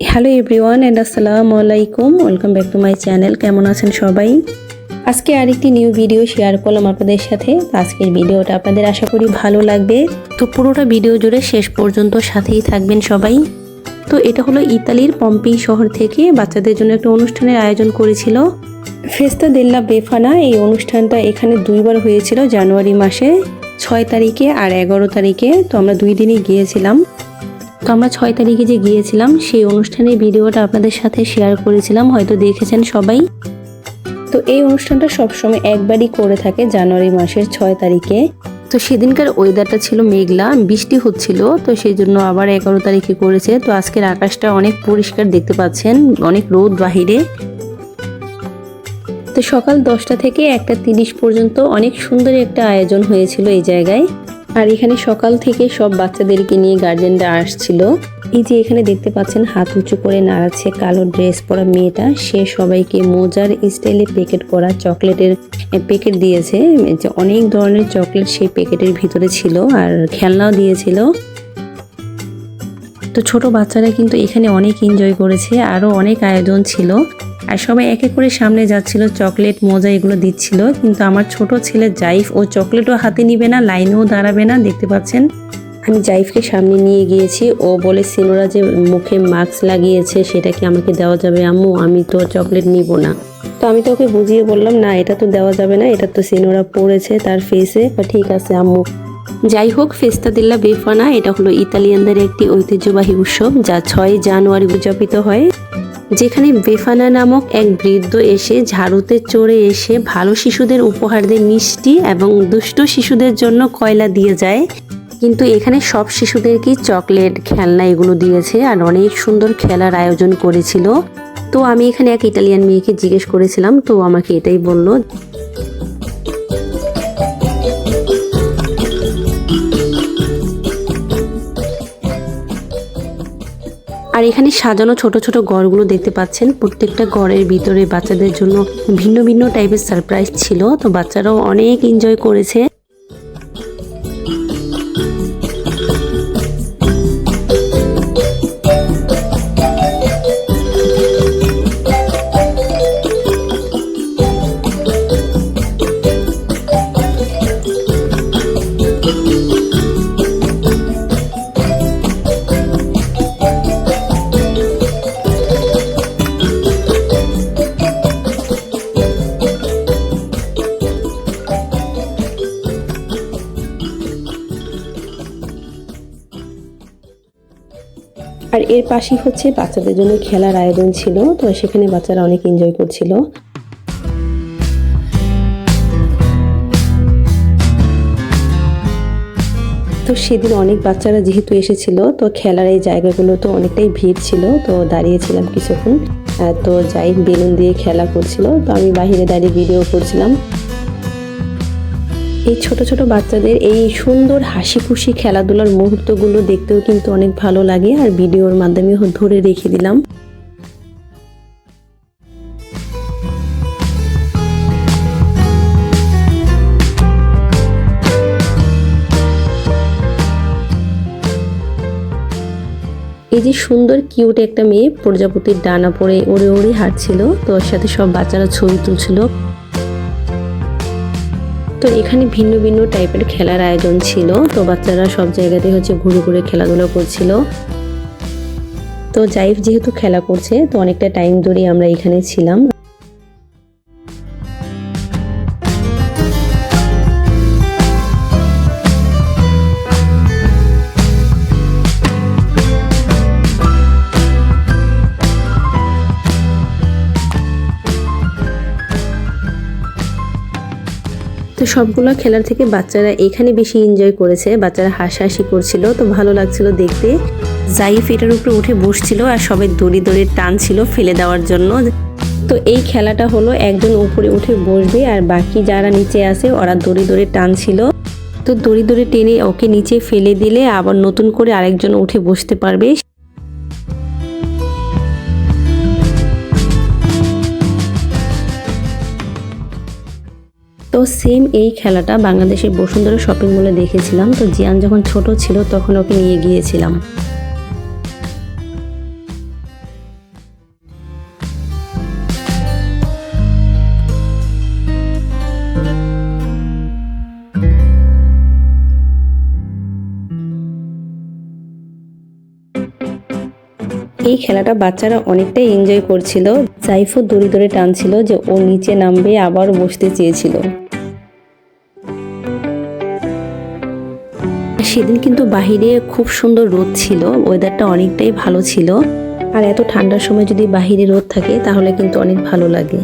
Hello everyone and আসসালামু আলাইকুম welcome back to my channel কেমন আছেন সবাই? আজকে আরেকটি নিউ ভিডিও শেয়ার করলাম আপনাদের সাথে। আজকের ভিডিওটা আপনাদের আশা করি ভালো লাগবে। তো পুরোটা ভিডিও জুড়ে শেষ পর্যন্ত সাথেই থাকবেন সবাই। তো এটা হলো ইতালির পম্পি শহর থেকে বাচ্চাদের জন্য একটা অনুষ্ঠানের আয়োজন করেছিল। ফেস্তা দেল্লা বেফানা এই অনুষ্ঠানটা এখানে দুইবার হয়েছিল জানুয়ারি মাসে, ছয় তারিখে আর এগারো তারিখে। তো আমরা দুই দিনই গিয়েছিলাম। তো আমরা ছয় তারিখে যে গিয়েছিলাম, সেই অনুষ্ঠানের ভিডিওটা আপনাদের সাথে শেয়ার করেছিলাম। হয়তো দেখেছেন সবাই। তো এই অনুষ্ঠানটা সবসময় একবারই করে থাকে জানুয়ারি মাসের ছয় তারিখে। তো সেদিনকার ওয়েদারটা ছিল মেঘলা, বৃষ্টি হচ্ছিল, তো সেই জন্য আবার এগারো তারিখে করেছে। তো আজকের আকাশটা অনেক পরিষ্কার দেখতে পাচ্ছেন, অনেক রোদ বাহিরে। তো সকাল দশটা থেকে একটা তিরিশ পর্যন্ত অনেক সুন্দর একটা আয়োজন হয়েছিল এই জায়গায়। আর এখানে সকাল থেকে সব বাচ্চাদেরকে নিয়ে গার্জেনরা আসছিল। এই যে এখানে দেখতে পাচ্ছেন, হাত উঁচু করে নাড়াচ্ছে কালো ড্রেস পরা মেয়েটা। সে সবাইকে মোজার স্টাইলে প্যাকেট করা চকলেটের প্যাকেট দিয়েছে। অনেক ধরনের চকলেট সেই প্যাকেটের ভিতরে ছিল আর খেলনাও দিয়েছিল। তো ছোট বাচ্চারা কিন্তু এখানে অনেক এনজয় করেছে। আরও অনেক আয়োজন ছিল। আর সবাই এক এক করে সামনে যাচ্ছিল চকলেট মজা এগুলো দিচ্ছিল। কিন্তু আমার ছোট ছেলে জাইফ, ও চকলেটও হাতে নিবে না লাইনেও দাঁড়াবে না, দেখতে পাচ্ছেন? আমি জাইফকে সামনে নিয়ে গিয়েছি, ও বলে, সিনোরা যে মুখে মাস্ক লাগিয়েছে, সেটা কি আমাকে দেওয়া যাবে আম্মু? আমি তো চকলেট নিব না। তো আমি তো ওকে বুঝিয়ে বললাম, না, এটা তো দেওয়া যাবে না, এটা তো সিনোরা পড়েছে তার ফেসে ঠিক আছে আম্মু। যাই হোক, ফেস্তা দিল্লা বেফানা, এটা হলো ইতালিয়ানদের একটি ঐতিহ্যবাহী উৎসব, যা ছয় জানুয়ারি উদযাপিত হয়। যেখানে বেফানা নামক এক বৃদ্ধ এসে ঝাড়ুতে চড়ে এসে ভালো শিশুদের উপহার দেয় মিষ্টি এবং দুষ্ট শিশুদের জন্য কয়লা দিয়ে যায়। কিন্তু এখানে সব শিশুদেরকেই চকলেট, খেলনা এগুলো দিয়েছে আর অনেক সুন্দর খেলার আয়োজন করেছিল। তো আমি এখানে এক ইটালিয়ান মেয়েকে জিজ্ঞেস করেছিলাম, তো আমাকে এটাই বলল আর এখানে সাজানো ছোট ছোট গড়গুলো দেখতে পাচ্ছেন। প্রত্যেকটা গড়ের ভিতরে বাচ্চাদের জন্য ভিন্ন ভিন্ন টাইপের সারপ্রাইজ ছিল। তো বাচ্চারাও অনেক এনজয় করেছে। এর পাশেই হচ্ছে বাচ্চাদের জন্য খেলার আয়োজন ছিল, তো সেখানে বাচ্চারা অনেক এনজয় করছিল। তো সেদিন অনেক বাচ্চারা যেহেতু এসেছিল, তো খেলার এই জায়গাগুলো তো অনেকটাই ভিড় ছিল, তো দাঁড়িয়েছিলাম কিছুক্ষণ। তো যাই বেলুন দিয়ে খেলা করছিল, তো আমি বাহিরে দাঁড়িয়ে ভিডিও করছিলাম। এই ছোট ছোট বাচ্চাদের এই সুন্দর হাসি খুশি খেলাধুলার মুহূর্তগুলো দেখতেও কিন্তু অনেক ভালো লাগে, আর ভিডিওর মাধ্যমে ধরে রেখে দিলাম। এই যে সুন্দর, কিউট একটা মেয়ে প্রজাপতির ডানা পরে ওড়ে ওড়ে হাঁটছিল, তো ওর সাথে সব বাচ্চারা ছবি তুলছিল। তো এখানে ভিন্ন ভিন্ন টাইপের খেলার আয়োজন ছিল। তো বাচ্চারা সব জায়গাতে হচ্ছে ঘুরে ঘুরে খেলাধুলা করছিল। তো জাইফ যেহেতু খেলা করছে, তো অনেকটা টাইম ধরেই আমরা এখানে ছিলাম। সবগুলো খেলার থেকে বাচ্চারা এখানে বেশি এনজয় করেছে, বাচ্চারা হাসাহাসি করছিল, তো ভালো লাগছিল দেখতে। জাইফ এটার উপরে উঠে বসছিল আর সবাই দড়ি দড়ি টানছিল ফেলে দেওয়ার জন্য। তো এই খেলাটা হলো, একজন উপরে উঠে বসবে আর বাকি যারা নিচে আছে, ওরা দড়ি দড়ি টানছিল। তো দড়ি দড়ি টেনে ওকে নিচে ফেলে দিলে আবার নতুন করে আরেকজন উঠে বসতে পারবে। তো সেম এই খেলাটা বাংলাদেশের বসুন্ধরা শপিং মলে দেখেছিলাম। তো জিয়ান যখন ছোট ছিল তখন ওকে নিয়ে গিয়েছিলাম। এই খেলাটা বাচ্চারা অনেকটাই এনজয় করছিল। জাইফও দড়ি দড়ি টানছিল যে ও নিচে নামবে, আবার বসতে চেয়েছিল। সেদিন কিন্তু বাহিরে খুব সুন্দর রোদ ছিল ওয়েদারটা অনেকটাই ভালো ছিল। আর এত ঠান্ডার সময় যদি বাহিরে রোদ থাকে, তাহলে কিন্তু অনেক ভালো লাগে।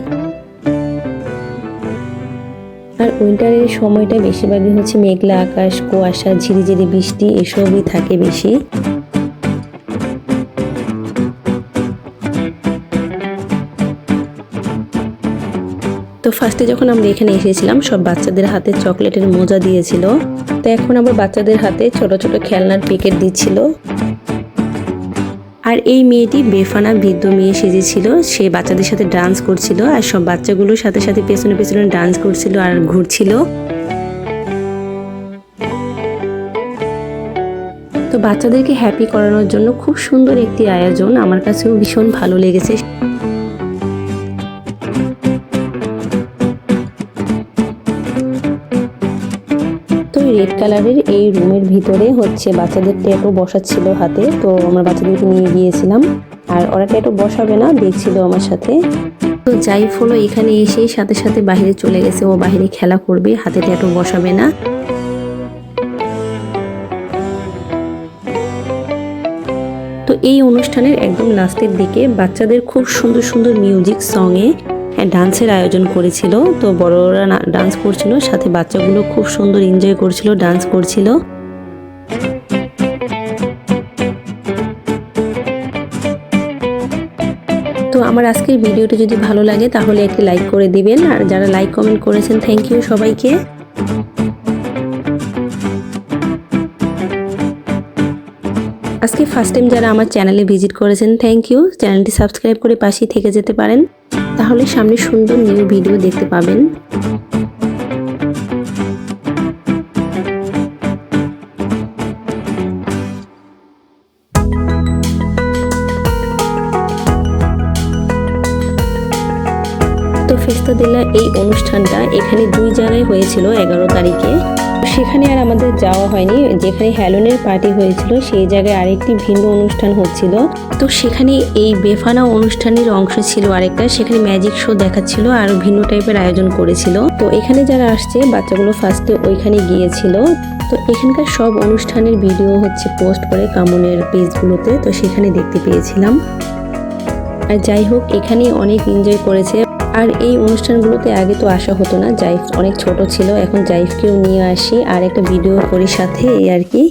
আর উইন্টারের সময়টা বেশিরভাগই হচ্ছে মেঘলা আকাশ, কুয়াশা, ঝিরিঝিরি বৃষ্টি, এসবই থাকে বেশি। তো ফার্স্টে যখন আমরা এখানে এসেছিলাম, সব বাচ্চাদের হাতে চকলেটের মোজা দিয়েছিল। তো এখন আবার বাচ্চাদের হাতে ছোট ছোট খেলনার প্যাকেট দিচ্ছিল। আর এই মেয়েটি বেফানা বৃদ্ধ মেয়ে সেজেছিল, সে বাচ্চাদের সাথে ডান্স করছিল আর সব বাচ্চাগুলোর সাথে সাথে পেছনে পেছনে ডান্স করছিল আর ঘুরছিল। তো বাচ্চাদেরকে হ্যাপি করানোর জন্য খুব সুন্দর একটি আয়োজন, আমার কাছেও ভীষণ ভালো লেগেছে। রেড কালারের এই রুমের ভিতরে হচ্ছে বাচ্চাদের ট্যাটু বসাচ্ছিল হাতে, তো আমরা বাচ্চাদেরকে নিয়ে গিয়েছিলাম। আর ওরা ট্যাটু বসাবে না, দেখছিল আমার সাথে। তো যাই হলো এখানে এসেই সাথে সাথে বাইরে চলে গেছে, ও বাহিরে খেলা করবে, হাতে ট্যাটু বসাবে না। তো এই অনুষ্ঠানের একদম লাস্টের দিকে, বাচ্চাদের খুব সুন্দর সুন্দর মিউজিক সঙে ডান্সের আয়োজন করেছিল। তো বড়রা ডান্স করছিল, সাথে বাচ্চাগুলো খুব সুন্দর এনজয় করছিল, ডান্স করছিল। তো আমার আজকের ভিডিওটি যদি ভালো লাগে, তাহলে একটি লাইক করে দিবেন। আর যারা লাইক কমেন্ট করেছেন থ্যাংক ইউ সবাইকে। আজকে ফার্স্ট টাইম যারা আমার চ্যানেলে ভিজিট করেছেন থ্যাংক ইউ চ্যানেলটি সাবস্ক্রাইব করে পাশেই থেকে যেতে পারেন। তাহলে সামনে সুন্দর নিউ ভিডিও দেখতে পাবেন। এই অনুষ্ঠানটা এখানে দুই জায়গায় হয়েছিল এগারো তারিখে। সেখানে আর আমাদের যাওয়া হয়নি। যেখানে হ্যালোনের পার্টি হয়েছিল, সেই জায়গায় আরেকটি ভিন্ন অনুষ্ঠান হচ্ছিল। তো সেখানে এই বেফানা অনুষ্ঠানের অংশ ছিল আরেকটা। সেখানে ম্যাজিক শো দেখাচ্ছিল, আর ভিন্ন টাইপের আয়োজন করেছিল। তো এখানে যারা আসছে, বাচ্চাগুলো ফার্স্টে ওইখানে গিয়েছিল। তো এখানকার সব অনুষ্ঠানের ভিডিও হচ্ছে পোস্ট করে কামনের পেজগুলোতে। তো সেখানে দেখতে পেয়েছিলাম। আর যাই হোক, এখানে অনেক এনজয় করেছে। আর এই অনুষ্ঠানগুলোতে আগে তো আসা হতো না। জাইফ অনেক ছোট ছিল, এখন জাইফকেও নিয়ে আসি। আর একটা ভিডিও করি সাথে, এই আর কি।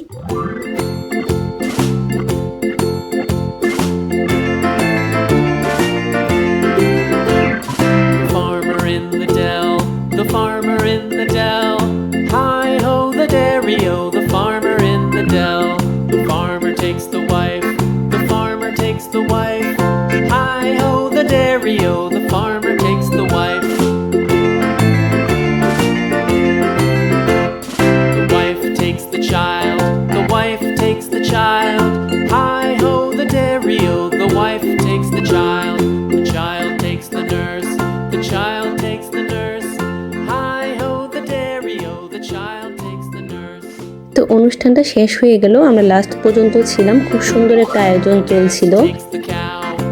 অনুষ্ঠানটা শেষ হয়ে গেল আমরা লাস্ট পর্যন্ত ছিলাম। খুব সুন্দর একটা আয়োজন চলছিল.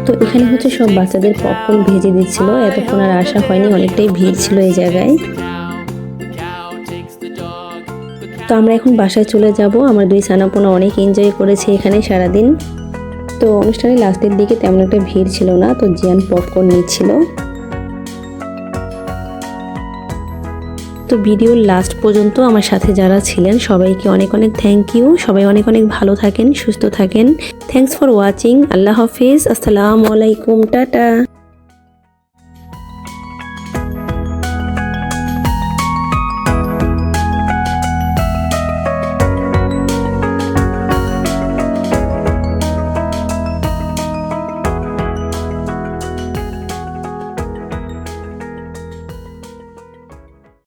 তো এখানে হচ্ছে সব বাচ্চাদের পপকর্ন ভেজে দিচ্ছিল। এতক্ষণ আর আশা হয়নি, অনেকটাই ভিড় ছিল এই জায়গায়। তো আমরা এখন বাসায় চলে যাব। আমার দুই সানাপোনা অনেক এনজয় করেছে এখানে সারাদিন। তো অনুষ্ঠানের লাস্টের দিকে তেমন একটা ভিড় ছিল না। তো জিয়ান পপকর্ন নিচ্ছিল। তো ভিডিওর লাস্ট পর্যন্ত আমার সাথে যারা ছিলেন, সবাইকে অনেক অনেক থ্যাংক ইউ সবাই অনেক অনেক ভালো থাকেন, সুস্থ থাকেন। থ্যাংকস ফর ওয়াচিং আল্লাহ হাফিজ। আসসালামু আলাইকুম। টাটা।